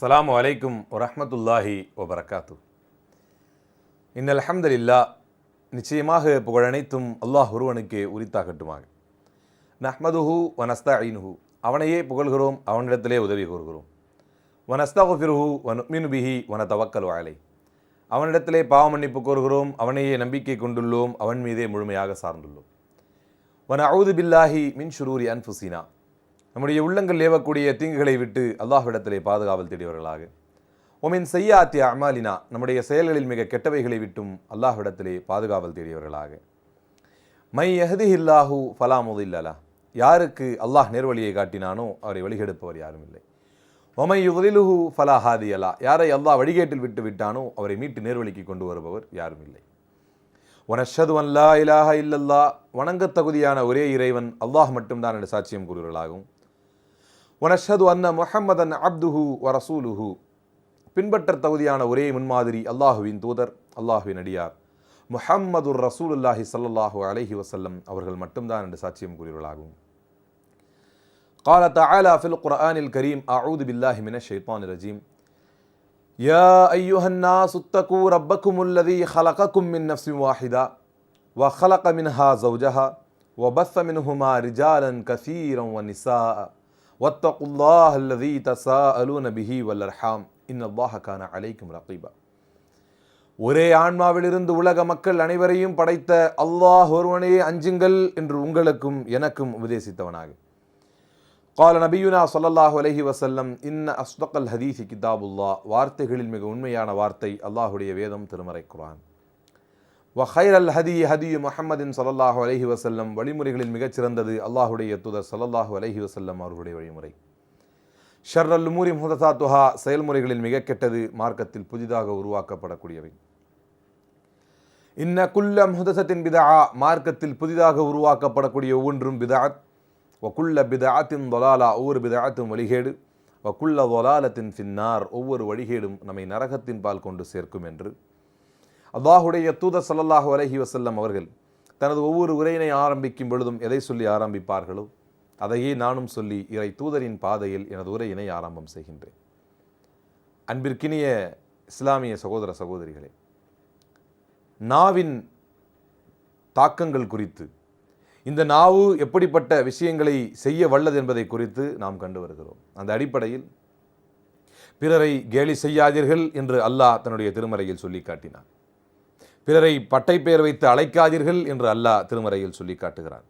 அஸ்ஸலாமு அலைக்கும் வரமத்துல்லாஹி வபரகாத்து இன்னல் அல்ஹம்துலில்லா நிச்சயமாக புகழனைத்தும் அல்லாஹ் ஒருவனுக்கே உரித்தாகட்டுமாக. நஹ்மதுஹு வனஸ்தா ஐனுஹு அவனையே புகழ்கிறோம் அவனிடத்திலே உதவி கூறுகிறோம் வனஸ்தகுஃபிருஹு வன் பிஹி வன தவக்கல் வாழை அவனிடத்திலே பாவ மன்னிப்பு கோருகிறோம் அவனையே நம்பிக்கை கொண்டுள்ளோம் அவன் மீதே முழுமையாக சார்ந்துள்ளோம். வன அவுது பில்லாஹி மின் ஷுரூரி அன்ஃபுசினா நம்முடைய உள்ளங்கள் ஏவக்கூடிய தீங்குகளை விட்டு அல்லாஹ்விடத்திலே பாதுகாவல் தேடியவர்களாக. ஒமின் செய்யாத்தி அமாலினா நம்முடைய செயல்களில் மிக கெட்டவைகளை விட்டும் அல்லாஹ்விடத்திலே பாதுகாவல் தேடியவர்களாக. மை யஹதிஹில்லாஹு ஃபலா முதில்லலா. யாருக்கு அல்லாஹ் நேர்வழியை காட்டினானோ அவரை வழிகெடுப்பவர் யாரும் இல்லை. ஒமை யுதிலுஹு ஃபலா ஹாதியலா. யாரை அல்லாஹ் வழிகேட்டில் விட்டு விட்டானோ அவரை மீட்டு நேர்வழிக்கு கொண்டு வருபவர் யாரும் இல்லை. ஒனஷது அல்லா இலாஹ இல்லல்லா. வணங்கத் தகுதியான ஒரே இறைவன் அல்லாஹ் மட்டும்தான் என்று சாட்சியம் கூறுவர்களாகும். ஒனஷது அன்ன முஹம்மதன் அப்துஹு வ ரசூலுஹு பின்பற்ற தகுதியான ஒரே முன்மாதிரி அல்லாஹுவின் தூதர் அல்லாஹுவின் அடியார் முஹம்மதுர் ரசூலுல்லாஹி ஸல்லல்லாஹு அலைஹி வஸல்லம் அவர்கள் மட்டும்தான் என்று சாட்சியம் கூறுவர்களாகும் قال تعالى في القرآن الكريم أعوذ بالله من الشيطان الرجيم يا أيها الناس اتقوا ربكم الذي خلقكم من نفس واحدة وخلق منها زوجها وبث منهما رجالا كثيرا ونساء ஒத்தகுல்லாஹ் அல்லதி தசா அலு நபிஹி வல்லர்ஹாம் இன்னல்லாஹ கான அலைக்கும் ரகீபா ஒரே ஆன்மாவிலிருந்து உலக மக்கள் அனைவரையும் படைத்த அல்லாஹ் ஒருவனே அஞ்சுங்கள் என்று உங்களுக்கும் எனக்கும் உபதேசித்தவனாக. கால நபியுனா சொல்லல்லாஹு அலஹி வசல்லம் இன்ன அஸ்தகல் ஹதீசி கிதாபுல்லா வார்த்தைகளில் மிக உண்மையான வார்த்தை அல்லாஹுடைய வேதம் திருமறை குரான் வஹைர் அல் ஹதி ஹதி முஹம்மதின் சல்லாஹூ அலஹி வசல்லம் வழிமுறைகளில் மிகச்சிறந்தது அல்லாஹுடைய தூதர் சல்லாஹூ அலஹி வசல்லம் அவர்களுடைய வழிமுறை. ஷர்ரல் முஹதா துஹா செயல்முறைகளில் மிக கெட்டது மார்க்கத்தில் புதிதாக உருவாக்கப்படக்கூடியவை. இன்ன குல்ல முஹதசத்தின் பிதா மார்க்கத்தில் புதிதாக உருவாக்கப்படக்கூடிய ஒவ்வொன்றும் பிதாத் வக்குள்ள பிதாத்தின் தொலாலா ஒவ்வொரு பிதாத்தும் வழிகேடு. வக்குள்ள தொலாலத்தின் ஃபின்னார் ஒவ்வொரு வழிகேடும் நம்மை நரகத்தின் பால் கொண்டு சேர்க்கும் என்று. அல்லாஹுடைய தூதர் ஸல்லல்லாஹு அலஹி வசல்லம் அவர்கள் தனது ஒவ்வொரு உரையினை ஆரம்பிக்கும் பொழுதும் எதை சொல்லி ஆரம்பிப்பார்களோ அதையே நானும் சொல்லி இறை தூதரின் பாதையில் எனது உரையினை ஆரம்பம் செய்கின்றேன். அன்பிற்கினிய இஸ்லாமிய சகோதர சகோதரிகளே நாவின் தாக்கங்கள் குறித்து இந்த நாவு எப்படிப்பட்ட விஷயங்களை செய்ய வல்லது என்பதை குறித்து நாம் கண்டு வருகிறோம். அந்த அடிப்படையில் பிறரை கேலி செய்யாதீர்கள் என்று அல்லாஹ் தன்னுடைய திருமறையில் சொல்லி காட்டினார் பிறரை பட்டை பெயர் வைத்து அழைக்காதீர்கள் என்று அல்லாஹ் திருமறையில் சொல்லி காட்டுகிறார்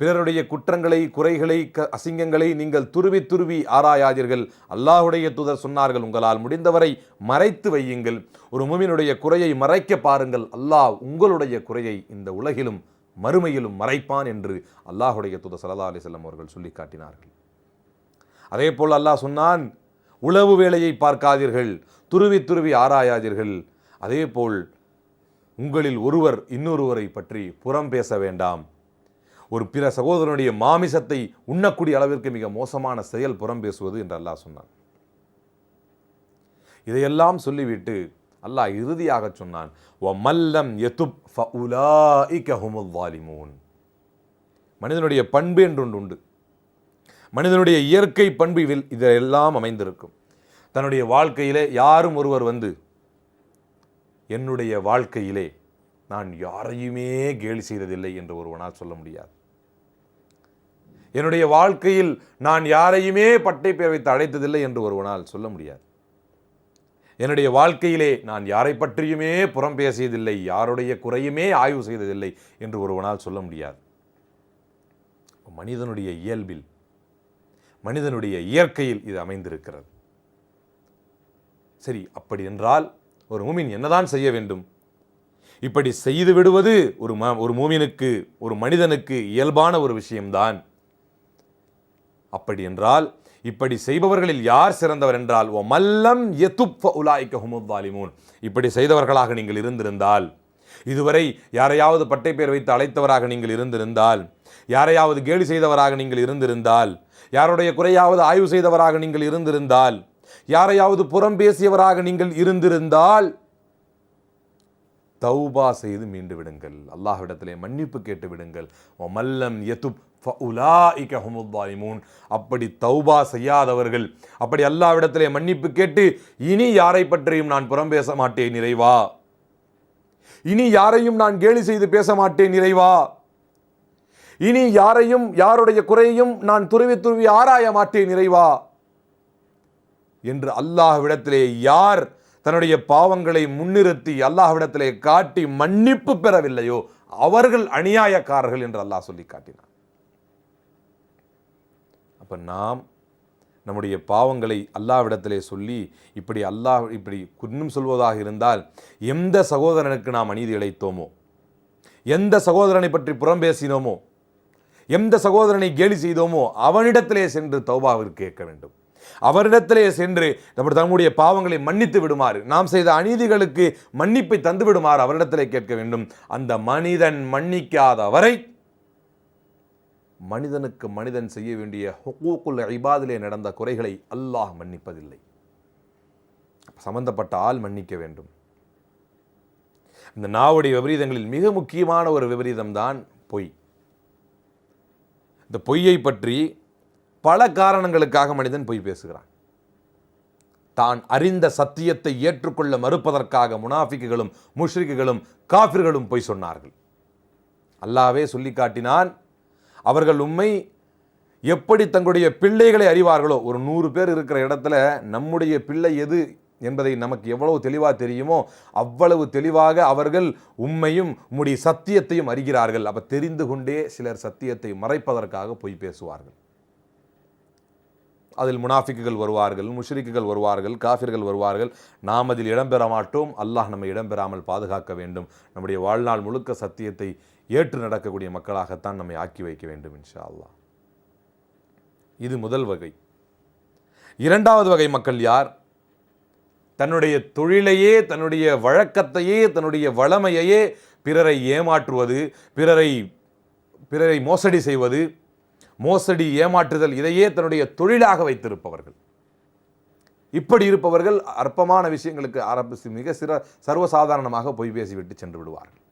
பிறருடைய குற்றங்களை குறைகளை க அசிங்கங்களை நீங்கள் துருவி துருவி ஆராயாதீர்கள். அல்லாஹுடைய தூதர் சொன்னார்கள் உங்களால் முடிந்தவரை மறைத்து வையுங்கள். ஒரு முமினுடைய குறையை மறைக்க பாருங்கள். அல்லாஹ் உங்களுடைய குறையை இந்த உலகிலும் மறுமையிலும் மறைப்பான் என்று அல்லாஹுடைய தூதர் சல்லா அலிசல்லம் அவர்கள் சொல்லி காட்டினார்கள். அதே போல் அல்லாஹ் சொன்னான் உளவு வேலையை பார்க்காதீர்கள். துருவி துருவி ஆராயாதீர்கள். அதே போல் உங்களில் ஒருவர் இன்னொருவரை பற்றி புறம் பேச வேண்டாம். ஒரு பிற சகோதரனுடைய மாமிசத்தை உண்ணக்கூடிய அளவிற்கு மிக மோசமான செயல் புறம் பேசுவது என்று அல்லாஹ் சொன்னான். இதையெல்லாம் சொல்லிவிட்டு அல்லாஹ் இறுதியாக சொன்னான் "வ மல்லம் யதுப் ஃபஉலாஇக மனிதனுடைய பண்பு என்று ஒன்று உண்டு. மனிதனுடைய இயற்கை பண்பு இதில் இதெல்லாம் அமைந்திருக்கும். தன்னுடைய வாழ்க்கையிலே யாரும் ஒருவர் வந்து என்னுடைய வாழ்க்கையிலே நான் யாரையுமே கேலி செய்ததில்லை என்று ஒருவனால் சொல்ல முடியாது. என்னுடைய வாழ்க்கையில் நான் யாரையுமே பட்டை பெயர் வைத்து அழைத்ததில்லை என்று ஒருவனால் சொல்ல முடியாது. என்னுடைய வாழ்க்கையிலே நான் யாரை பற்றியுமே புறம் பேசியதில்லை யாருடைய குறையுமே ஆய்வு செய்ததில்லை என்று ஒருவனால் சொல்ல முடியாது. மனிதனுடைய இயல்பில் மனிதனுடைய இயற்கையில் இது அமைந்திருக்கிறது. சரி அப்படி என்றால் ஒரு மூமின் என்னதான் செய்ய வேண்டும்? இப்படி செய்து விடுவது ஒரு ம ஒரு மூமினுக்கு ஒரு மனிதனுக்கு இயல்பான ஒரு விஷயம்தான். அப்படி என்றால் இப்படி செய்பவர்களில் யார் சிறந்தவர் என்றால் ஓ மல்லம் எத்துப்ப உலாய்க்க ஹுமுத்தாலிமூன் இப்படி செய்தவர்களாக நீங்கள் இருந்திருந்தால் இதுவரை யாரையாவது பட்டை பேர் வைத்து அழைத்தவராக நீங்கள் இருந்திருந்தால் யாரையாவது கேலி செய்தவராக நீங்கள் இருந்திருந்தால் யாருடைய குறையாவது ஆய்வு செய்தவராக நீங்கள் இருந்திருந்தால் யாரையாவது புறம் பேசியவராக நீங்கள் இருந்திருந்தால் தௌபா செய்து மீண்டு விடுங்கள். அல்லாஹ்விடத்திலே மன்னிப்பு கேட்டு விடுங்கள். மல்லம் யதுப் அப்படி தௌபா செய்யாதவர்கள் அப்படி அல்லாவிடத்திலே மன்னிப்பு கேட்டு இனி யாரை பற்றியும் நான் புறம் பேச மாட்டேன் நிறைவா இனி யாரையும் நான் கேலி செய்து பேச மாட்டேன் நிறைவா இனி யாரையும் யாருடைய குறையையும் நான் துருவி துருவி ஆராய மாட்டேன் நிறைவா என்று அல்லாஹ்விடத்திலே யார் தன்னுடைய பாவங்களை முன்னிறுத்தி அல்லாஹ்விடத்திலே காட்டி மன்னிப்பு பெறவில்லையோ அவர்கள் அநியாயக்காரர்கள் என்று அல்லாஹ் சொல்லி காட்டினார் அப்போ நாம் நம்முடைய பாவங்களை அல்லாவிடத்திலே சொல்லி இப்படி அல்லாஹ் இப்படி இன்னும் சொல்வதாக இருந்தால் எந்த சகோதரனுக்கு நாம் அநீதி இழைத்தோமோ? எந்த சகோதரனை பற்றி புறம் பேசினோமோ? எந்த சகோதரனை கேலி செய்தோமோ? அவனிடத்திலே சென்று தௌபாவிற்கு கேட்க வேண்டும். அவரிடத்திலே சென்று நம்ம தம்முடைய பாவங்களை மன்னித்து விடுமாறு நாம் செய்த அநீதிகளுக்கு மன்னிப்பை தந்து விடுமாறு அவரிடத்திலே கேட்க வேண்டும். அந்த மனிதன் மன்னிக்காத வரை மனிதனுக்கு மனிதன் செய்ய வேண்டிய ஹுக்கூக்குல் நடந்த குறைகளை அல்லாஹ் மன்னிப்பதில்லை. சம்பந்தப்பட்ட ஆள் மன்னிக்க வேண்டும். இந்த நாவுடைய விபரீதங்களில் மிக முக்கியமான ஒரு விபரீதம் தான் பொய். இந்த பொய்யை பற்றி பல காரணங்களுக்காக மனிதன் பொய் பேசுகிறான். தான் அறிந்த சத்தியத்தை ஏற்றுக்கொள்ள மறுப்பதற்காக முனாஃபிக்குகளும் முஷ்ரிக்குகளும் காஃபிர்களும் பொய் சொன்னார்கள். அல்லாவே சொல்லி காட்டினான் அவர்கள் உண்மை எப்படி தங்களுடைய பிள்ளைகளை அறிவார்களோ ஒரு நூறு பேர் இருக்கிற இடத்துல நம்முடைய பிள்ளை எது என்பதை நமக்கு எவ்வளவு தெளிவாக தெரியுமோ அவ்வளவு தெளிவாக அவர்கள் உண்மையும் உம்முடைய சத்தியத்தையும் அறிகிறார்கள். அப்போ தெரிந்து கொண்டே சிலர் சத்தியத்தை மறைப்பதற்காக பொய் பேசுவார்கள். அதில் முனாஃபிக்குகள் வருவார்கள் முஷ்ரிக்குகள் வருவார்கள் காஃபிர்கள் வருவார்கள். நாம் அதில் இடம்பெற மாட்டோம். அல்லாஹ் நம்மை இடம்பெறாமல் பாதுகாக்க வேண்டும். நம்முடைய வாழ்நாள் முழுக்க சத்தியத்தை ஏற்று நடக்கக்கூடிய மக்களாகத்தான் நம்மை ஆக்கி வைக்க வேண்டும் இன்ஷா அல்லாஹ். இது முதல் வகை. இரண்டாவது வகை மக்கள் யார்? தன்னுடைய தொழிலையே தன்னுடைய வழக்கத்தையே தன்னுடைய வளமையையே பிறரை ஏமாற்றுவது பிறரை பிறரை மோசடி செய்வது மோசடி ஏமாற்றுதல் இதையே தன்னுடைய தொழிலாக வைத்திருப்பவர்கள். இப்படி இருப்பவர்கள் அற்பமான விஷயங்களுக்கு ஆரம்பித்து மிக சிற சர்வசாதாரணமாக பொய் பேசிவிட்டு சென்று விடுவார்கள்.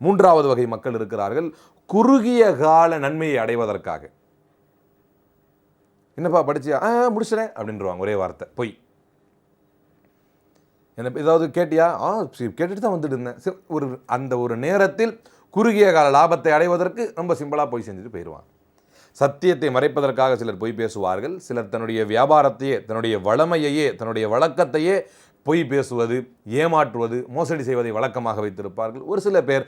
மூன்றாவது வகை மக்கள் இருக்கிறார்கள் குறுகிய கால நன்மையை அடைவதற்காக. என்னப்பா படிச்சியா? ஆ முடிச்சிடேன் அப்படின்றவாங்க ஒரே வார்த்தை பொய். என்ன ஏதாவது கேட்டியா? ஆ கேட்டுட்டு தான் வந்துட்டு இருந்தேன். ஒரு அந்த ஒரு நேரத்தில் குறுகிய கால லாபத்தை அடைவதற்கு ரொம்ப சிம்பிளாக போய் செஞ்சுட்டு போயிடுவாங்க சத்தியத்தை மறைப்பதற்காக சிலர் பொய் பேசுவார்கள். சிலர் தன்னுடைய வியாபாரத்தையே தன்னுடைய வளமையையே தன்னுடைய வழக்கத்தையே பொய் பேசுவது ஏமாற்றுவது மோசடி செய்வதை வழக்கமாக வைத்திருப்பார்கள். ஒரு சில பேர்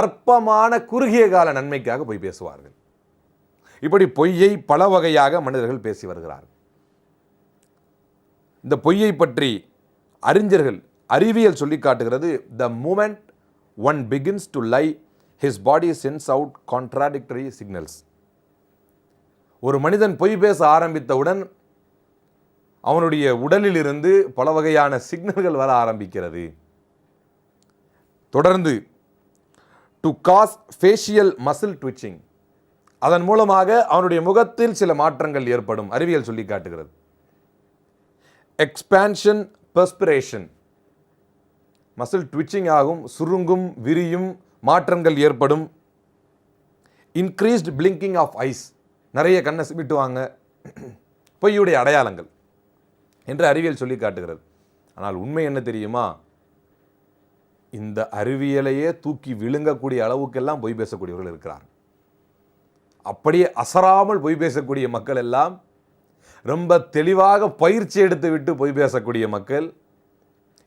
அற்பமான குறுகிய கால நன்மைக்காக பொய் பேசுவார்கள். இப்படி பொய்யை பல வகையாக மனிதர்கள் பேசி வருகிறார்கள். இந்த பொய்யை பற்றி அறிஞர்கள் அறிவியல் சொல்லி காட்டுகிறது. The moment one begins to lie his body sends out contradictory signals ஒரு மனிதன் பொய் பேச ஆரம்பித்தவுடன் அவனுடைய உடலிலிருந்து பல வகையான சிக்னல்கள் வர ஆரம்பிக்கிறது. தொடர்ந்து to cause facial muscle twitching அதன் மூலமாக அவனுடைய முகத்தில் சில மாற்றங்கள் ஏற்படும். அறிவியல் சொல்லி காட்டுகிறது. எக்ஸ்பான்ஷன் பெர்ஸ்பிரேஷன் மசில் ட்விச்சிங் ஆகும் சுருங்கும் விரியும் மாற்றங்கள் ஏற்படும். இன்க்ரீஸ்ட் பிளிங்கிங் ஆஃப் ஐஸ் நிறைய கண்ணை சிமிட்டுவாங்க பொய்யுடைய அடையாளங்கள் என்று அறிவியல் சொல்லி காட்டுகிறது. ஆனால் உண்மை என்ன தெரியுமா? இந்த அறிவியலையே தூக்கி விழுங்கக்கூடிய அளவுக்கெல்லாம் பொய் பேசக்கூடியவர்கள் இருக்கிறார் அப்படியே அசராமல் பொய் பேசக்கூடிய மக்கள் எல்லாம் ரொம்ப தெளிவாக பயிற்சி எடுத்து விட்டு பொய் பேசக்கூடிய மக்கள்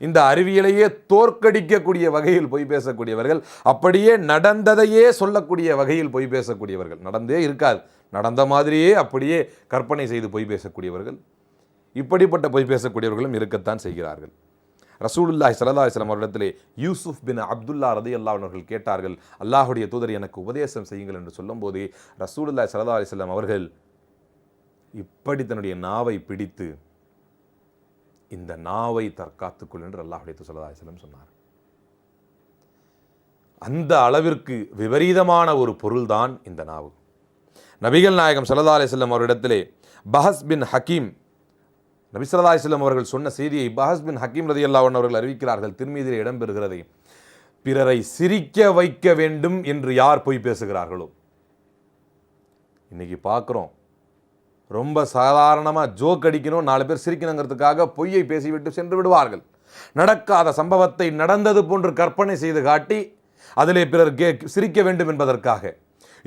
இந்த அறிவியலையே தோற்கடிக்கக்கூடிய வகையில் பொய் பேசக்கூடியவர்கள் அப்படியே நடந்ததையே சொல்லக்கூடிய வகையில் பொய் பேசக்கூடியவர்கள். நடந்தே இருக்காது. நடந்த மாதிரியே அப்படியே கற்பனை செய்து பொய் பேசக்கூடியவர்கள் இப்படிப்பட்ட பொய் பேசக்கூடியவர்களும் இருக்கத்தான் செய்கிறார்கள். ரசூலுல்லாஹ் ஸல்லல்லாஹு இஸ்லாம் அவரிடத்திலே யூசுப் பின் அப்துல்லா ரதியல்லாஹு அவர்கள் கேட்டார்கள் அல்லாஹ்வுடைய தூதர் எனக்கு உபதேசம் செய்யுங்கள் என்று சொல்லும்போது ரசூலுல்லாஹி ஸல்லல்லாஹு அலிஸ்லாம் அவர்கள் இப்படி தன்னுடைய நாவை பிடித்து இந்த நாவை தற்காத்துக்கொள் என்று அல்லாஹுடைய சொல்லதாசலம் சொன்னார். அந்த அளவிற்கு விபரீதமான ஒரு பொருள்தான் இந்த நாவு. நபிகள் நாயகம் சல்லா அலிஸ்லம் அவரிடத்திலே பஹஸ் பின் ஹக்கீம் நபி சல்லா அலைஹி அவர்கள் சொன்ன செய்தியை பஹஸ் பின் ஹக்கீம் ரதி அவர்கள் அறிவிக்கிறார்கள். திருமீதிலே இடம்பெறுகிறது. பிறரை சிரிக்க வைக்க வேண்டும் என்று யார் பொய் பேசுகிறார்களோ? இன்றைக்கி பார்க்குறோம். ரொம்ப சாதாரணமாக ஜோக் அடிக்கணும் நாலு பேர் சிரிக்கணுங்கிறதுக்காக பொய்யை பேசிவிட்டு சென்று விடுவார்கள். நடக்காத சம்பவத்தை நடந்தது போன்று கற்பனை செய்து காட்டி அதிலே பிறர் கே சிரிக்க வேண்டும் என்பதற்காக.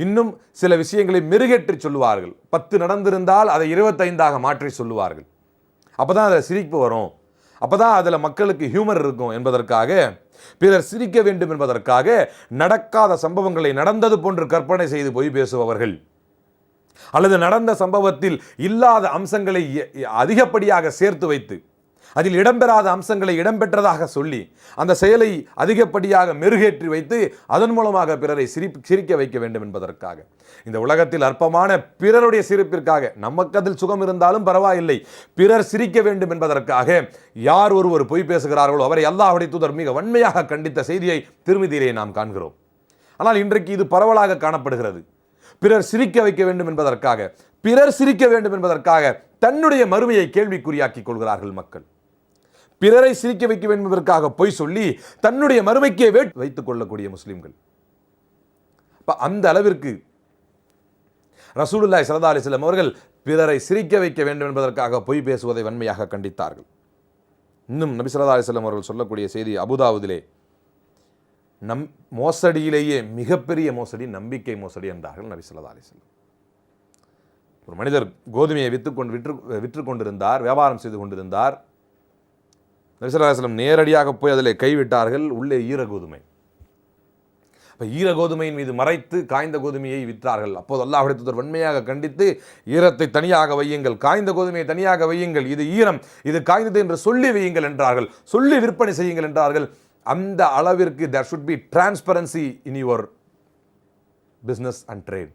இன்னும் சில விஷயங்களை மெருகேற்றி சொல்லுவார்கள். பத்து நடந்திருந்தால் அதை இருபத்தைந்தாக மாற்றி சொல்லுவார்கள். அப்போ தான் அதில் சிரிப்பு வரும். அப்பதான் அதில் மக்களுக்கு ஹியூமர் இருக்கும் என்பதற்காக பிறர் சிரிக்க வேண்டும் என்பதற்காக நடக்காத சம்பவங்களை நடந்தது போன்று கற்பனை செய்து பொய் பேசுபவர்கள். அல்லது நடந்த சம்பவத்தில் இல்லாத அம்சங்களை அதிகப்படியாக சேர்த்து வைத்து அதில் இடம்பெறாத அம்சங்களை இடம்பெற்றதாக சொல்லி அந்த செயலை அதிகப்படியாக மெருகேற்றி வைத்து அதன் மூலமாக பிறரை சிரி சிரிக்க வைக்க வேண்டும் என்பதற்காக. இந்த உலகத்தில் அற்பமான பிறருடைய சிரிப்பிற்காக நமக்கு அதில் சுகம் இருந்தாலும் பரவாயில்லை. பிறர் சிரிக்க வேண்டும் என்பதற்காக யார் ஒருவர் பொய் பேசுகிறார்களோ அவரை அல்லாஹுடைய தூதர் மிக வன்மையாக கண்டித்த செய்தியை திருமதியிலே நாம் காண்கிறோம். ஆனால் இன்றைக்கு இது பரவலாக காணப்படுகிறது. பிறர் சிரிக்க வைக்க வேண்டும் என்பதற்காக பிறர் சிரிக்க வேண்டும் என்பதற்காக தன்னுடைய மறுமையை கேள்விக்குறியாக்கிக் கொள்கிறார்கள் மக்கள். பிறரை சிரிக்க வைக்க வேண்டும் என்பதற்காக பொய் சொல்லி தன்னுடைய மறுமைக்கே வேட் வைத்துக் கொள்ளக்கூடிய முஸ்லிம்கள். அந்த அளவிற்கு ரசூலுல்லாய் சரதா அலிஸ்லம் அவர்கள் பிறரை சிரிக்க வைக்க வேண்டும் என்பதற்காக பொய் பேசுவதை வன்மையாக கண்டித்தார்கள். இன்னும் நபி சரதா அலிஸ்லம் அவர்கள் சொல்லக்கூடிய செய்தி அபுதாவுதிலே நம் மோசடியிலேயே மிகப்பெரிய மோசடி நம்பிக்கை மோசடி என்றார்கள் நபி ஸல்லல்லாஹு அலிஸ்லம் ஒரு மனிதர் கோதுமையை விற்று கொண்டு விற்று விற்று கொண்டிருந்தார் வியாபாரம் செய்து கொண்டிருந்தார் நபி நேரடியாக போய் அதில் கைவிட்டார்கள் உள்ளே ஈர கோதுமை இப்போ ஈர கோதுமையின் மீது மறைத்து காய்ந்த கோதுமையை விற்றார்கள். அப்போது அல்லாஹுடைய தூதர் வன்மையாக கண்டித்து ஈரத்தை தனியாக வையுங்கள் காய்ந்த கோதுமையை தனியாக வையுங்கள் இது ஈரம் இது காய்ந்தது என்று சொல்லி வையுங்கள் என்றார்கள். சொல்லி விற்பனை செய்யுங்கள் என்றார்கள். அந்த அளவிற்கு there should be transparency in your business and trade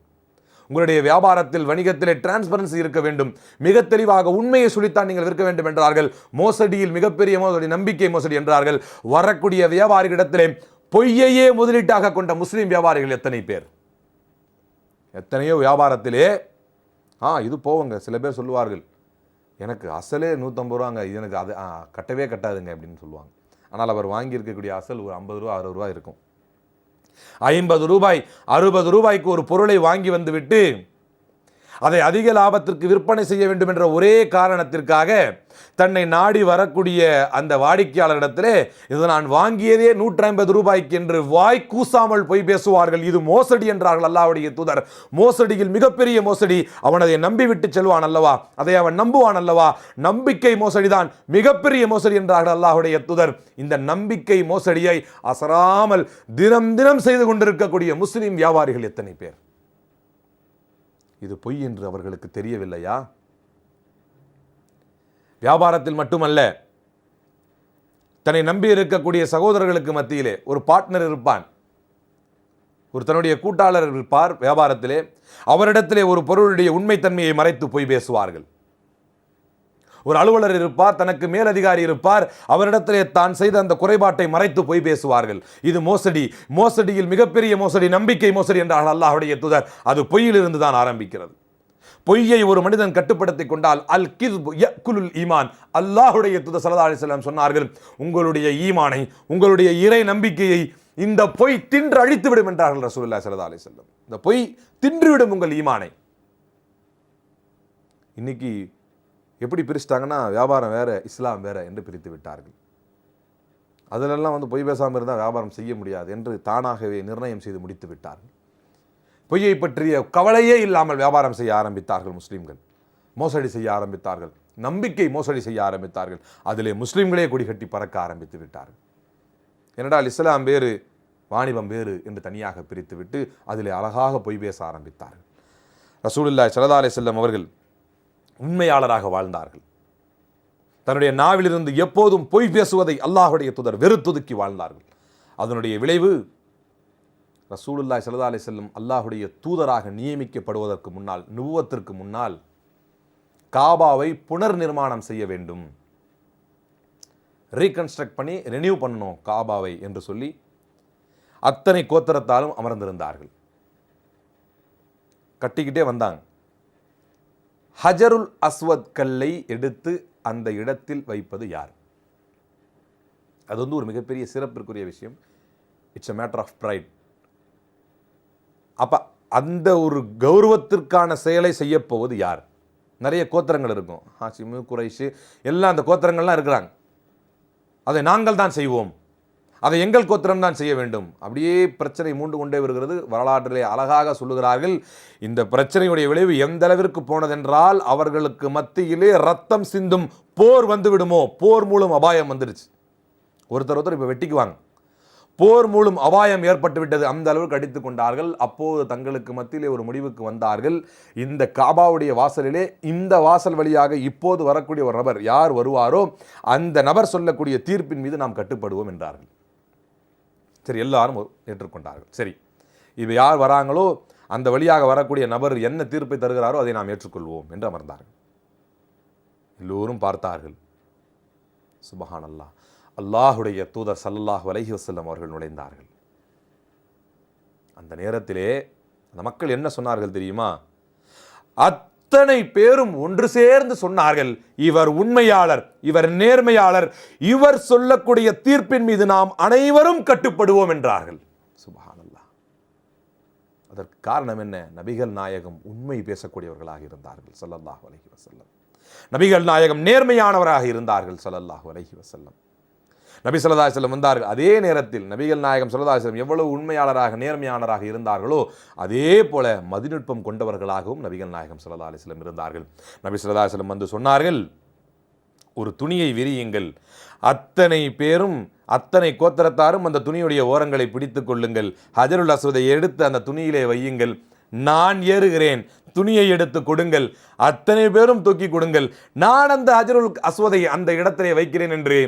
உங்களுடைய வியாபாரத்தில் வணிகத்திலே டிரான்ஸ்பரன்சி இருக்க வேண்டும். மிக தெளிவாக உண்மையை சொல்லித்தான் நீங்கள் விற்க வேண்டும் என்றார்கள். மோசடியில் மிகப்பெரிய மோசடி நம்பிக்கை மோசடி என்றார்கள். வரக்கூடிய வியாபாரிகளிடத்திலே பொய்யையே முதலீட்டாக கொண்ட முஸ்லீம் வியாபாரிகள் எத்தனை பேர்? எத்தனையோ வியாபாரத்திலே ஆ இது போவங்க சில பேர் சொல்லுவார்கள். எனக்கு அசலே நூற்றம்பது ரூபாங்க இது எனக்கு அது ஆ, கட்டவே கட்டாதுங்க அப்படின்னு சொல்லுவாங்க. ஆனால் அவர் வாங்கியிருக்கக்கூடிய அசல் ஒரு ஐம்பது ரூபா அறுபது ரூபா இருக்கும். ஐம்பது ரூபாய் அறுபது ரூபாய்க்கு ஒரு பொருளை வாங்கி வந்துவிட்டு அதை அதிக லாபத்திற்கு விற்பனை செய்ய வேண்டும் என்ற ஒரே காரணத்திற்காக தன்னை நாடி வரக்கூடிய அந்த வாடிக்கையாளரிடத்திலே இது நான் வாங்கியதே நூற்றி ஐம்பது ரூபாய்க்கு என்று வாய் கூசாமல் போய் பேசுவார்கள். இது மோசடி என்றார்கள் அல்லாவுடைய தூதர். மோசடியில் மிகப்பெரிய மோசடி. அவன் அதை நம்பிவிட்டு செல்வான் அல்லவா? அதை அவன் நம்புவான் அல்லவா? நம்பிக்கை மோசடிதான். மிகப்பெரிய மோசடி என்றார்கள் அல்லாஹுடைய தூதர். இந்த நம்பிக்கை மோசடியை அசராமல் தினம் தினம் செய்து கொண்டிருக்கக்கூடிய முஸ்லிம் வியாபாரிகள் எத்தனை பேர்? இது பொய் என்று அவர்களுக்கு தெரியவில்லையா? வியாபாரத்தில் மட்டுமல்ல தன்னை நம்பி இருக்கக்கூடிய சகோதரர்களுக்கு மத்தியிலே ஒரு பார்ட்னர் இருப்பான். ஒரு தன்னுடைய கூட்டாளர் இருப்பார் வியாபாரத்திலே அவரிடத்திலே ஒரு பொருளுடைய உண்மைத்தன்மையை மறைத்து பொய் பேசுவார்கள். ஒரு அலுவலர் இருப்பார் தனக்கு மேலதிகாரி இருப்பார் அவரிடத்திலே தான் செய்த அந்த குறைபாட்டை மறைத்து பொய் பேசுவார்கள். இது மோசடி. மோசடியில் மிகப்பெரிய மோசடி நம்பிக்கை மோசடி என்றால் அல்லாஹுடைய தூதர். அது பொய்யிலிருந்து தான் ஆரம்பிக்கிறது. பொய்யை ஒரு மனிதன் கட்டுப்படுத்திக் கொண்டால் அல் கிஸ்பு ஈமான். அல்லாஹுடைய துத சலதா அலைஹி சொன்னார்கள் உங்களுடைய ஈமானை உங்களுடைய இறை நம்பிக்கையை இந்த பொய் தின்று அழித்து விடும் என்றார்கள் ரசூல்லா சலதா அலைஹி செல்லம் இந்த பொய் தின்றுவிடும் உங்கள் ஈமானை. இன்னைக்கு எப்படி பிரிச்சிட்டாங்கன்னா வியாபாரம் வேறு இஸ்லாம் வேற என்று பிரித்து விட்டார்கள். அதிலெல்லாம் வந்து பொய் பேசாமல் இருந்தால் வியாபாரம் செய்ய முடியாது என்று தானாகவே நிர்ணயம் செய்து முடித்து விட்டார்கள். பொய்யை பற்றிய கவலையே இல்லாமல் வியாபாரம் செய்ய ஆரம்பித்தார்கள் முஸ்லீம்கள். மோசடி செய்ய ஆரம்பித்தார்கள். நம்பிக்கை மோசடி செய்ய ஆரம்பித்தார்கள். அதிலே முஸ்லீம்களே கொடிகட்டி பறக்க ஆரம்பித்து விட்டார்கள். என்னடால் இஸ்லாம் வேறு வாணிபம் வேறு என்று தனியாக பிரித்துவிட்டு அதிலே அழகாக பொய் பேச ஆரம்பித்தார்கள். ரசூலுல்லாஹி ஸல்லல்லாஹு அலைஹி அவர்கள் உண்மையாளராக வாழ்ந்தார்கள். தன்னுடைய நாவிலிருந்து எப்போதும் பொய் பேசுவதை அல்லாஹ்வுடைய தூதர் வெறுத்துதுக்கி வாழ்ந்தார்கள். அதனுடைய விளைவு ரசூலுல்லாய் ஸல்லல்லாஹு அலி செல்லும் அல்லாஹுடைய தூதராக நியமிக்கப்படுவதற்கு முன்னால் நுவத்திற்கு முன்னால் காபாவை புனர் நிர்மாணம் செய்ய வேண்டும். ரீகன்ஸ்ட்ரக்ட் பண்ணி ரெனியூ பண்ணணும் காபாவை என்று சொல்லி அத்தனை கோத்திரத்தாலும் அமர்ந்திருந்தார்கள். கட்டிக்கிட்டே வந்தாங்க. ஹஜருல் அஸ்வத் கல்லை எடுத்து அந்த இடத்தில் வைப்பது யார்? அது வந்து ஒரு மிகப்பெரிய சிறப்பிற்குரிய விஷயம். It's a matter of pride அப்போ அந்த ஒரு கௌரவத்திற்கான செயலை செய்யப்போவது யார்? நிறைய கோத்திரங்கள் இருக்கும். ஹாசிமு குறைஷு எல்லாம் அந்த கோத்திரங்கள்லாம் இருக்கிறாங்க. அதை நாங்கள் தான் செய்வோம். அதை எங்கள் கோத்திரம் தான் செய்ய வேண்டும். அப்படியே பிரச்சனை மூண்டு கொண்டே வருகிறது. வரலாற்றிலே அழகாக சொல்லுகிறார்கள் இந்த பிரச்சனையுடைய விளைவு எந்த அளவிற்கு போனதென்றால் அவர்களுக்கு மத்தியிலே ரத்தம் சிந்தும் போர் வந்து விடுமோ போர் மூலம் அபாயம் வந்துருச்சு ஒருத்தர் ஒருத்தர் இப்போ வெட்டிக்குவாங்க. போர் மூலம் அபாயம் ஏற்பட்டு விட்டது அந்த அளவுக்கு அடித்து கொண்டார்கள். அப்போது தங்களுக்கு மத்தியிலே ஒரு முடிவுக்கு வந்தார்கள். இந்த காபாவுடைய வாசலிலே இந்த வாசல் வழியாக இப்போது வரக்கூடிய ஒரு நபர் யார் வருவாரோ அந்த நபர் சொல்லக்கூடிய தீர்ப்பின் மீது நாம் கட்டுப்படுவோம் என்றார்கள். சரி எல்லாரும் ஏற்றுக்கொண்டார்கள். சரி இப்போ யார் வராங்களோ அந்த வழியாக வரக்கூடிய நபர் என்ன தீர்ப்பை தருகிறாரோ அதை நாம் ஏற்றுக்கொள்வோம் என்று அமர்ந்தார்கள். எல்லோரும் பார்த்தார்கள். சுபஹான் அல்லாஹ் அல்லாஹுடைய தூதர் சல்லாஹ் அலைஹி வஸல்லம் அவர்கள் நுழைந்தார்கள். அந்த நேரத்திலே அந்த மக்கள் என்ன சொன்னார்கள் தெரியுமா? அத் அத்தனை பேரும் ஒன்று சேர்ந்து சொன்னார்கள் இவர் உண்மையாளர் இவர் நேர்மையாளர் இவர் சொல்லக்கூடிய தீர்ப்பின் மீது நாம் அனைவரும் கட்டுப்படுவோம் என்றார்கள். சுபஹானல்லா அதற்கு காரணம் என்ன? நபிகள் நாயகம் உண்மை பேசக்கூடியவர்களாக இருந்தார்கள் சல்லல்லாஹ் அலைஹி வசல்லம் நபிகள் நாயகம் நேர்மையானவராக இருந்தார்கள் சல்லல்லாஹ் அலைஹி வசல்லம் நபி ஸல்லல்லாஹு வந்தார்கள். அதே நேரத்தில் நபிகள் நாயகம் ஸல்லல்லாஹு எவ்வளவு உண்மையாளராக நேர்மையாளராக இருந்தார்களோ அதே போல மதிநுட்பம் கொண்டவர்களாகவும் நபிகள் நாயகம் ஸல்லல்லாஹு இருந்தார்கள். நபி ஸல்லல்லாஹு வந்து சொன்னார்கள் ஒரு துணியை விரியுங்கள். அத்தனை பேரும் அத்தனை கோத்தரத்தாரும் அந்த துணியுடைய ஓரங்களை பிடித்துக் கொள்ளுங்கள். ஹஜருல் அஸ்வதை எடுத்து அந்த துணியிலே வையுங்கள். நான் ஏறுகிறேன். துணியை எடுத்து கொடுங்கள். அத்தனை பேரும் தூக்கி கொடுங்கள். நான் அந்த ஹஜருல் அஸ்வதை அந்த இடத்திலே வைக்கிறேன் என்று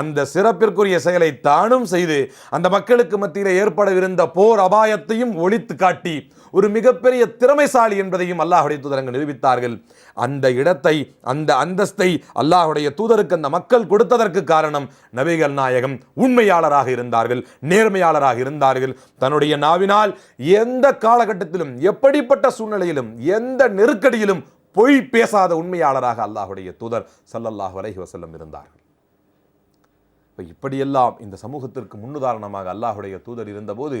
அந்த சிறப்பிற்குரிய செயலை தானும் செய்து அந்த மக்களுக்கு மத்தியில் ஏற்படவிருந்த போர் அபாயத்தையும் ஒழித்து காட்டி ஒரு மிகப்பெரிய திறமைசாலி என்பதையும் அல்லாஹுடைய தூதரங்க நிரூபித்தார்கள். அந்த இடத்தை அந்த அந்தஸ்தை அல்லாஹுடைய தூதருக்கு அந்த மக்கள் கொடுத்ததற்கு காரணம் நபிகள் நாயகம் உண்மையாளராக இருந்தார்கள் நேர்மையாளராக இருந்தார்கள். தன்னுடைய நாவினால் எந்த காலகட்டத்திலும் எப்படிப்பட்ட சூழ்நிலையிலும் எந்த நெருக்கடியிலும் பொய் பேசாத உண்மையாளராக அல்லாஹுடைய தூதர் சல்லல்லாஹ் அலைஹி வஸல்லம் இருந்தார்கள் இப்போ இப்படியெல்லாம் இந்த சமூகத்திற்கு முன்னுதாரணமாக அல்லாஹுடைய தூதர் இருந்தபோது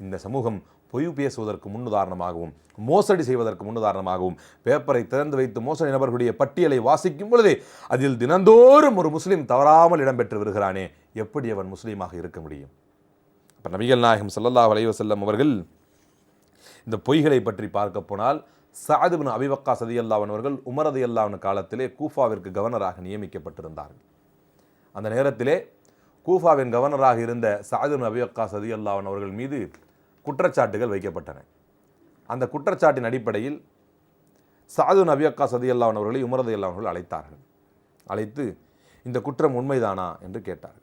இந்த சமூகம் பொய் பேசுவதற்கு முன்னுதாரணமாகவும் மோசடி செய்வதற்கு முன்னுதாரணமாகவும் பேப்பரை திறந்து வைத்து மோசடி நபர்களுடைய பட்டியலை வாசிக்கும் பொழுது அதில் தினந்தோறும் ஒரு முஸ்லீம் தவறாமல் இடம்பெற்று வருகிறானே எப்படி அவன் முஸ்லீமாக இருக்க முடியும்? இப்போ நபிகள் நாயகம் சல்லல்லா வலைவசல்லம் அவர்கள் இந்த பொய்களை பற்றி பார்க்க போனால் சாதுபின் அபிவக்கா சதியல்லாவன் அவர்கள் உமரது அல்லாவின் காலத்திலே கூஃபாவிற்கு கவர்னராக நியமிக்கப்பட்டிருந்தார்கள். அந்த நேரத்திலே கூஃபாவின் கவர்னராக இருந்த சாதுபின் அபிவக்கா சதியல்லாவன் அவர்கள் மீது குற்றச்சாட்டுகள் வைக்கப்பட்டன. அந்த குற்றச்சாட்டின் அடிப்படையில் சாதுன் அபியக்கா சதியல்லாவன் அவர்களை உமரது அவர்கள் அழைத்தார்கள். அழைத்து இந்த குற்றம் உண்மைதானா? என்று கேட்டார்கள்.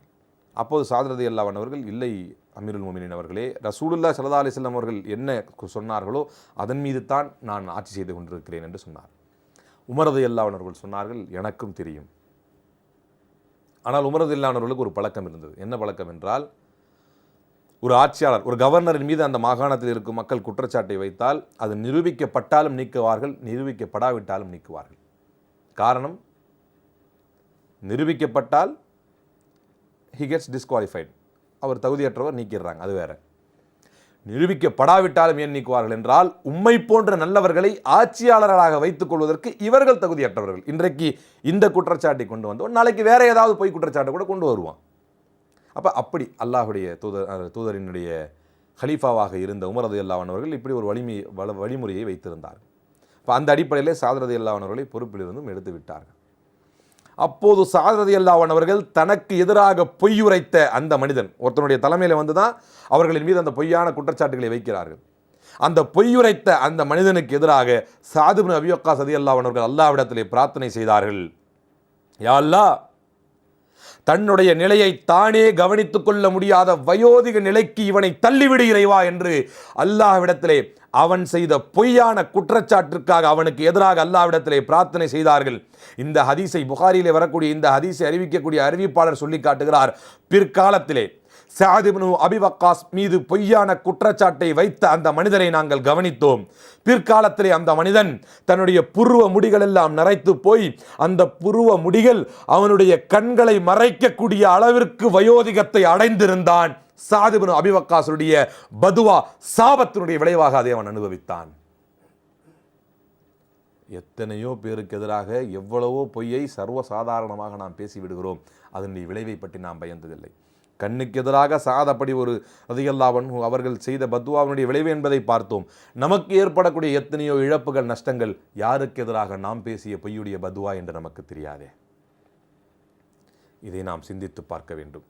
அப்போது சாதுரதி அல்லாவன் அவர்கள் இல்லை அமீருல் மோமினின் அவர்களே ரசூலுல்லா சல்லா அலிஸ்லாம் அவர்கள் என்ன சொன்னார்களோ அதன் மீது தான் நான் ஆட்சி செய்து கொண்டிருக்கிறேன் என்று சொன்னார். உமரது அல்லாவன் சொன்னார்கள் எனக்கும் தெரியும். ஆனால் உமரது இல்லாதவர்களுக்கு ஒரு பழக்கம் இருந்தது. என்ன பழக்கம் என்றால் ஒரு ஆட்சியாளர் ஒரு கவர்னரின் மீது அந்த மாகாணத்தில் இருக்கும் மக்கள் குற்றச்சாட்டை வைத்தால் அது நிரூபிக்கப்பட்டாலும் நீக்குவார்கள் நிரூபிக்கப்படாவிட்டாலும் நீக்குவார்கள். காரணம் நிரூபிக்கப்பட்டால் ஹி கெட்ஸ் டிஸ்குவாலிஃபைட் அவர் தகுதியற்றவர் நீக்கிடுறாங்க அது வேற. நிரூபிக்கப்படாவிட்டாலும் ஏன் நீக்குவார்கள் என்றால் உம்மை போன்ற நல்லவர்களை ஆட்சியாளர்களாக வைத்துக் கொள்வதற்கு இவர்கள் தகுதியற்றவர்கள். இன்றைக்கு இந்த குற்றச்சாட்டை கொண்டு வந்தோம் நாளைக்கு வேற ஏதாவது பொய் குற்றச்சாட்டை கூட கொண்டு வருவான். அப்போ அப்படி அல்லாஹுடைய தூதர் தூதரினுடைய ஹலீஃபாவாக இருந்த உமரது அல்லாவனவர்கள் இப்படி ஒரு வலிமை வள வழிமுறையை வைத்திருந்தார்கள். இப்போ அந்த அடிப்படையிலே சாதரது அல்லாவனவர்களை பொறுப்பிலிருந்தும் எடுத்து விட்டார்கள் அப்போது சாதரதி அல்லாவன் அவர்கள் தனக்கு எதிராக பொய் உரைத்த அந்த மனிதன் ஒருத்தனுடைய தலைமையில் வந்து தான் அவர்களின் மீது அந்த பொய்யான குற்றச்சாட்டுகளை வைக்கிறார்கள். அந்த பொய்யுரைத்த அந்த மனிதனுக்கு எதிராக சாதுபின் அபியோக்கா சதி அல்லாவன் அல்லாவிடத்திலே பிரார்த்தனை செய்தார்கள். யா அல்லா தன்னுடைய நிலையை தானே கவனித்துக் கொள்ள முடியாத வயோதிக நிலைக்கு இவனை தள்ளிவிடு இறைவா என்று அல்லாஹ்விடத்திலே அவன் செய்த பொய்யான குற்றச்சாட்டிற்காக அவனுக்கு எதிராக அல்லாவிடத்திலே பிரார்த்தனை செய்தார்கள். இந்த ஹதீஸை புகாரியிலே வரக்கூடிய இந்த ஹதீஸை அறிவிக்கக்கூடிய அறிவிப்பாளர் சொல்லி காட்டுகிறார். பிற்காலத்திலே சாதிபனு அபிவக்காஸ் மீது பொய்யான குற்றச்சாட்டை வைத்த அந்த மனிதரை நாங்கள் கவனித்தோம். பிற்காலத்திலே அந்த மனிதன் தன்னுடைய புருவ முடிகள் எல்லாம் நரைத்து போய் அந்த புருவ முடிகள் அவனுடைய கண்களை மறைக்கக்கூடிய அளவிற்கு வயோதிகத்தை அடைந்திருந்தான். சாதிபனு அபிவக்காசுடைய பதுவா சாபத்தினுடைய விளைவாக அதை அவன் அனுபவித்தான். எத்தனையோ பேருக்கு எதிராக எவ்வளவோ பொய்யை சர்வசாதாரணமாக நாம் பேசிவிடுகிறோம். அதனுடைய விளைவை பற்றி நாம் பயந்ததில்லை. கண்ணுக்கு எதிராக சாதப்படி ஒரு ரதியல்லாவன் அவர்கள் செய்த பத்வாவினுடைய விளைவு என்பதை பார்த்தோம். நமக்கு ஏற்படக்கூடிய எத்தனையோ இழப்புகள் நஷ்டங்கள் யாருக்கு எதிராக நாம் பேசிய பொய்யுடைய பதுவா என்று நமக்கு தெரியாதே? இதை நாம் சிந்தித்து பார்க்க வேண்டும்.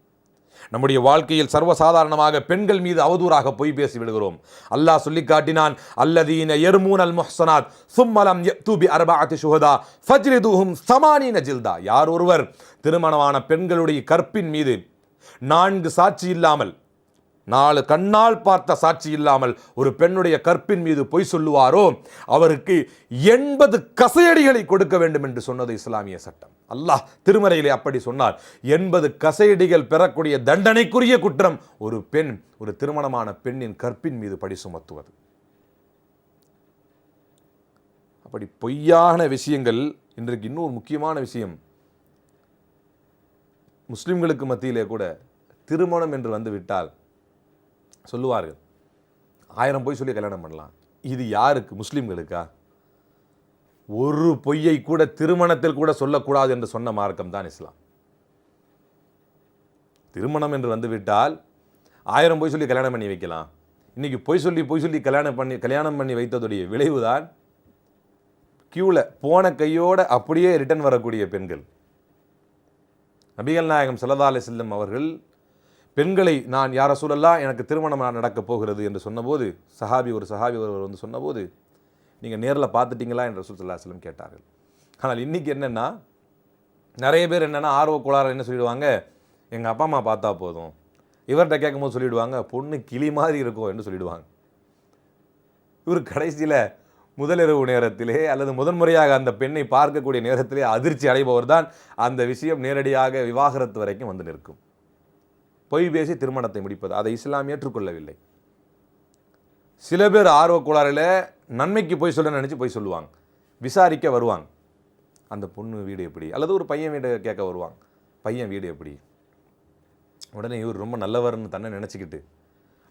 நம்முடைய வாழ்க்கையில் சர்வசாதாரணமாக பெண்கள் மீது அவதூறாக பொய் பேசி விடுகிறோம். அல்லாஹ் சொல்லி காட்டினான் அல்லதீன எர்மூன் அல் முஹ்சனாத் சும்மலம் தூபி அர்பாத்தி சுஹதா ஃபஜ்ரிதுஹும் சமானீன ஜில்தா. யார் ஒருவர் திருமணமான பெண்களுடைய கற்பின் மீது நான்கு சாட்சி இல்லாமல் நாலு கண்ணால் பார்த்த சாட்சி இல்லாமல் ஒரு பெண்ணுடைய கற்பின் மீது பொய் சொல்லுவாரோ அவருக்கு எண்பது கசையடிகளை கொடுக்க வேண்டும் என்று சொன்னது இஸ்லாமிய சட்டம். அல்லாஹ் திருமறையிலே அப்படி சொன்னார். எண்பது கசையடிகள் பெறக்கூடிய தண்டனைக்குரிய குற்றம் ஒரு பெண் ஒரு திருமணமான பெண்ணின் கற்பின் மீது படி சுமத்துவது. அப்படி பொய்யான விஷயங்கள் இன்றைக்கு இன்னொரு முக்கியமான விஷயம் முஸ்லிம்களுக்கு மத்தியிலே கூட திருமணம் என்று வந்து விட்டால் சொல்லுவார்கள். ஆயிரம் பொய் சொல்லி கல்யாணம் பண்ணலாம். இது யாருக்கு? முஸ்லீம்களுக்கா? ஒரு பொய்யை கூட திருமணத்தில் கூட சொல்லக்கூடாது என்று சொன்ன மார்க்கம் தான் இஸ்லாம். திருமணம் என்று வந்துவிட்டால் ஆயிரம் பொய் சொல்லி கல்யாணம் பண்ணி வைக்கலாம். இன்னைக்கு பொய் சொல்லி பொய் சொல்லி கல்யாணம் பண்ணி கல்யாணம் பண்ணி வைத்ததுடைய விளைவுதான் கியூவில் போன கையோட அப்படியே ரிட்டர்ன் வரக்கூடிய பெண்கள். நபிகள் நாயகம் ஸல்லல்லாஹு செல்லும் செல்லம் அவர்கள் பெண்களை நான் யார சொல்லலாம் எனக்கு திருமணம் நடக்கப் போகிறது என்று சொன்னபோது சஹாபி ஒரு சஹாபி ஒருவர் வந்து சொன்னபோது நீங்கள் நேரில் பார்த்துட்டீங்களா? என்று ரசூல் ஸல்லல்லாஹு கேட்டார்கள். ஆனால் இன்னைக்கு என்னென்னா நிறைய பேர் என்னென்னா ஆர்வ கோளாறு என்ன சொல்லிடுவாங்க எங்கள் அப்பா அம்மா பார்த்தா போதும். இவர்கிட்ட கேட்கும்போது சொல்லிடுவாங்க பொண்ணு கிளி மாதிரி இருக்கும் என்று சொல்லிவிடுவாங்க இவர் கடைசியில் முதலிரவு நேரத்திலே அல்லது முதன்முறையாக அந்த பெண்ணை பார்க்கக்கூடிய நேரத்திலே அதிர்ச்சி அடைபவர் தான் அந்த விஷயம் நேரடியாக விவாகரத்து வரைக்கும் வந்து நிற்கும். பொய் பேசி திருமணத்தை முடிப்பது. அதை இஸ்லாம் ஏற்றுக்கொள்ளவில்லை. சில பேர் ஆர்வ கோளாறில் நன்மைக்கு போய் சொல்ல நினச்சி போய் சொல்லுவாங்க. விசாரிக்க வருவாங்க. அந்த பொண்ணு வீடு எப்படி? அல்லது ஒரு பையன் வீடு கேட்க வருவாங்க. பையன் வீடு எப்படி? உடனே இவர் ரொம்ப நல்லவர்னு தன்னை நினச்சிக்கிட்டு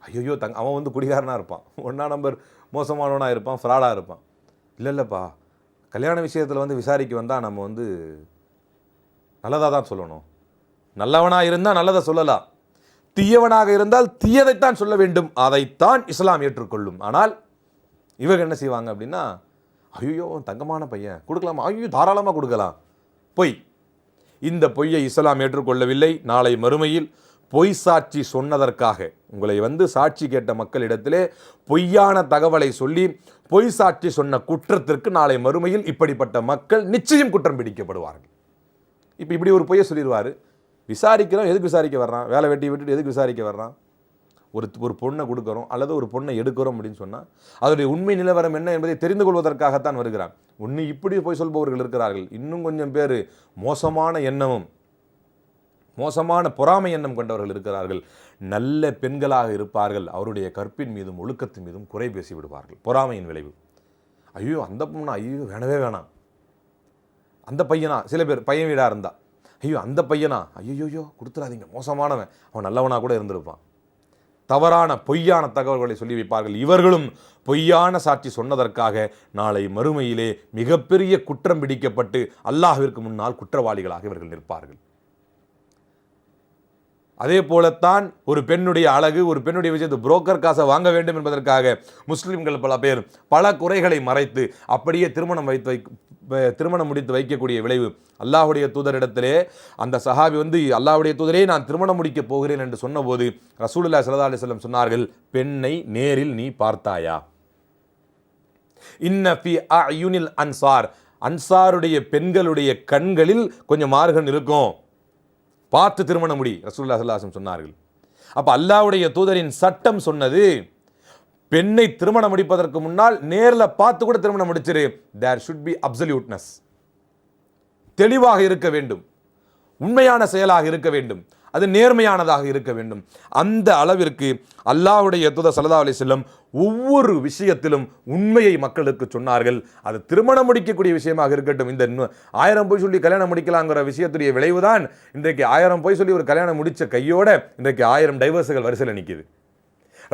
ஐயோ தங் அவன் வந்து குடிகாரனாக இருப்பான். ஒன்றா நம்பர் மோசமானவனாக இருப்பான் ஃப்ராடாக இருப்பான். இல்லை இல்லைப்பா. கல்யாண விஷயத்தில் வந்து விசாரிக்க வந்தால் நம்ம வந்து நல்லதாக தான் சொல்லணும். நல்லவனாக இருந்தால் நல்லதை சொல்லலாம். தீயவனாக இருந்தால் தீயதைத்தான் சொல்ல வேண்டும். அதைத்தான் இஸ்லாம் ஏற்றுக்கொள்ளும். ஆனால் இவங்க என்ன செய்வாங்க அப்படின்னா ஐயோ தங்கமான பையன் கொடுக்கலாமா? ஐயோ தாராளமாக கொடுக்கலாம். பொய் இந்த பொய்யை இஸ்லாம் ஏற்றுக்கொள்ளவில்லை. நாளை மறுமையில் பொய் சாட்சி சொன்னதற்காக உங்களை வந்து சாட்சி கேட்ட மக்களிடத்திலே பொய்யான தகவலை சொல்லி பொய் சாட்சி சொன்ன குற்றத்திற்கு நாளை மறுமையில் இப்படிப்பட்ட மக்கள் நிச்சயம் குற்றம் பிடிக்கப்படுவார்கள். இப்போ இப்படி ஒரு பொய்யை சொல்லிடுவார். விசாரிக்கிறோம் எதுக்கு விசாரிக்க வர்றான்? வேலை வெட்டி விட்டுட்டு எதுக்கு விசாரிக்க வர்றான்? ஒரு ஒரு பொண்ணை கொடுக்குறோம் அல்லது ஒரு பொண்ணை எடுக்கிறோம் அப்படின்னு சொன்னால் அதனுடைய உண்மை நிலவரம் என்ன என்பதை தெரிந்து கொள்வதற்காகத்தான் வருகிறான். ஒன்று இப்படி போய் சொல்பவர்கள் இருக்கிறார்கள். இன்னும் கொஞ்சம் பேர் மோசமான எண்ணமும் மோசமான பொறாமை எண்ணம் கொண்டவர்கள் இருக்கிறார்கள். நல்ல பெண்களாக இருப்பார்கள். அவருடைய கற்பின் மீதும் ஒழுக்கத்தின் மீதும் குறை பேசி விடுவார்கள். பொறாமையின் விளைவு. ஐயோ அந்த பொண்ணா? ஐயோ வேணவே வேணாம். அந்த பையனா? சில பேர் பையன் வீடாக இருந்தால் ஐயோ அந்த பையனா? ஐயோயோ கொடுத்துடாதீங்க. மோசமானவன். அவன் நல்லவனாக கூட இருந்திருப்பான். தவறான பொய்யான தகவல்களை சொல்லி வைப்பார்கள். இவர்களும் பொய்யான சாட்சி சொன்னதற்காக நாளை மறுமையிலே மிகப்பெரிய குற்றம் பிடிக்கப்பட்டு அல்லாஹிற்கு முன்னால் குற்றவாளிகளாக இவர்கள் நிற்பார்கள். அதே போலத்தான் ஒரு பெண்ணுடைய அழகு ஒரு பெண்ணுடைய விஷயத்தை புரோக்கர் காசை வாங்க வேண்டும் என்பதற்காக முஸ்லீம்கள் பல பேர் பல குறைகளை மறைத்து அப்படியே திருமணம் வைத்து வை திருமணம் முடித்து வைக்கக்கூடிய விளைவு. அல்லாஹுடைய தூதரிடத்திலே அந்த சஹாபி வந்து அல்லாஹுடைய தூதரே நான் திருமணம் முடிக்கப் போகிறேன் என்று சொன்னபோது ரசூலுல்லா ஸல்லல்லாஹு அலைஹி சொன்னார்கள் பெண்ணை நேரில் நீ பார்த்தாயா? இன்ன அன்சார். அன்சாருடைய பெண்களுடைய கண்களில் கொஞ்சம் மார்கன் இருக்கும். பார்த்து திருமணம் முடி. ரசூல்லா சல்லாஹம் சொன்னார்கள். அப்போ அல்லாவுடைய தூதரின் சட்டம் சொன்னது பெண்ணை திருமணம் முடிப்பதற்கு முன்னால் நேரில் பார்த்து கூட திருமணம் முடிச்சிரு. தேர் ஷுட் பி அப்சல்யூட்னஸ் தெளிவாக இருக்க வேண்டும். உண்மையான செயலாக இருக்க வேண்டும். அது நேர்மையானதாக இருக்க வேண்டும். அந்த அளவிற்கு அல்லாஹுடைய தூத சல்லா அலி செல்லம் ஒவ்வொரு விஷயத்திலும் உண்மையை மக்களுக்கு சொன்னார்கள். அது திருமணம் முடிக்கக்கூடிய விஷயமாக இருக்கட்டும். இந்த இன்னும் ஆயிரம் போய் சொல்லி கல்யாணம் முடிக்கலாங்கிற விஷயத்துடைய விளைவுதான் இன்றைக்கு ஆயிரம் போய் சொல்லி ஒரு கல்யாணம் முடித்த கையோட இன்றைக்கு ஆயிரம் டைவர்ஸுகள் வரிசையில் நிற்கிது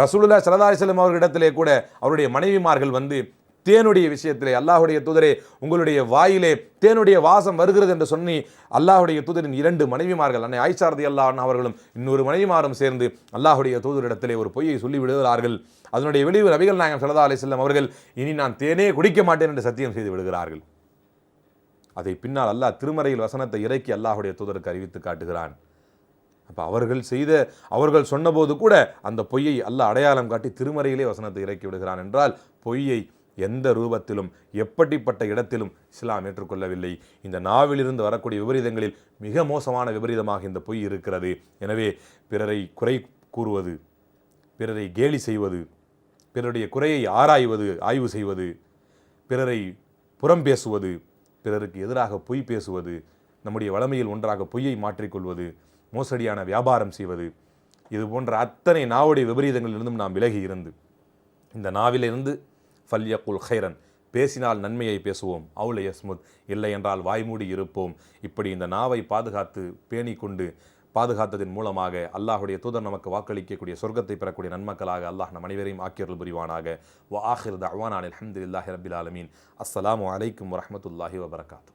ரசூலுல்லா சல்லா அலிஸ்லம் அவர்களிடத்திலே கூட அவருடைய மனைவிமார்கள் வந்து தேனுடைய விஷயத்திலே அல்லாஹுடைய தூதரே உங்களுடைய வாயிலே தேனுடைய வாசம் வருகிறது என்று சொல்லி அல்லாஹுடைய தூதரின் இரண்டு மனைவிமார்கள் அன்னை ஆய்ச்சார்தி அல்லாஹ் அவர்களும் இன்னொரு மனைவிமாரும் சேர்ந்து அல்லாஹுடைய தூதரிடத்திலே ஒரு பொய்யை சொல்லிவிடுகிறார்கள் அதனுடைய விளைவு ரவிகள் நாயகம் சலதா அலி செல்லம் அவர்கள் இனி நான் தேனே குடிக்க மாட்டேன் என்று சத்தியம் செய்து விடுகிறார்கள். அதை பின்னால் அல்லாஹ் திருமறையில் வசனத்தை இறக்கி அல்லாஹுடைய தூதருக்கு அறிவித்து காட்டுகிறான். அப்போ அவர்கள் செய்த அவர்கள் சொன்னபோது கூட அந்த பொய்யை அல்லாஹ் அடையாளம் காட்டி திருமறையிலே வசனத்தை இறக்கி விடுகிறான் என்றால் பொய்யை எந்த ரூபத்திலும் எப்படிப்பட்ட இடத்திலும் இஸ்லாம் ஏற்றுக்கொள்ளவில்லை. இந்த நாவிலிருந்து வரக்கூடிய விபரீதங்களில் மிக மோசமான விபரீதமாக இந்த பொய் இருக்கிறது. எனவே பிறரை குறை கூறுவது பிறரை கேலி செய்வது பிறருடைய குறையை ஆராய்வது ஆய்வு செய்வது பிறரை புறம் பேசுவது பிறருக்கு எதிராக பொய் பேசுவது நம்முடைய வளமையில் ஒன்றாக பொய்யை மாற்றிக்கொள்வது மோசடியான வியாபாரம் செய்வது இது போன்ற அத்தனை நாவுடைய விபரீதங்களிலிருந்தும் நாம் விலகி இருந்து இந்த நாவிலிருந்து ஃபல்யகுல் ஹைரன் பேசினால் நன்மையை பேசுவோம். அவுல யஸ்முத் இல்லை என்றால் வாய்மூடி இருப்போம். இப்படி இந்த நாவை பாதுகாத்து பேணி கொண்டு பாதுகாத்ததன் மூலமாக அல்லாஹுடைய தூதர் நமக்கு வாக்களிக்கக்கூடிய சொர்க்கத்தை பெறக்கூடிய நன்மக்களாக அல்லாஹ் நம் அனைவரையும் ஆக்கியர்கள் புரிவானாக. வ ஆஹிர் தவானான் அலமதுல்லாஹி ரபில் ஆலமீன். அஸ்லாம் அலைக்கும் வரமத்துல்லாஹி வபரகாத்து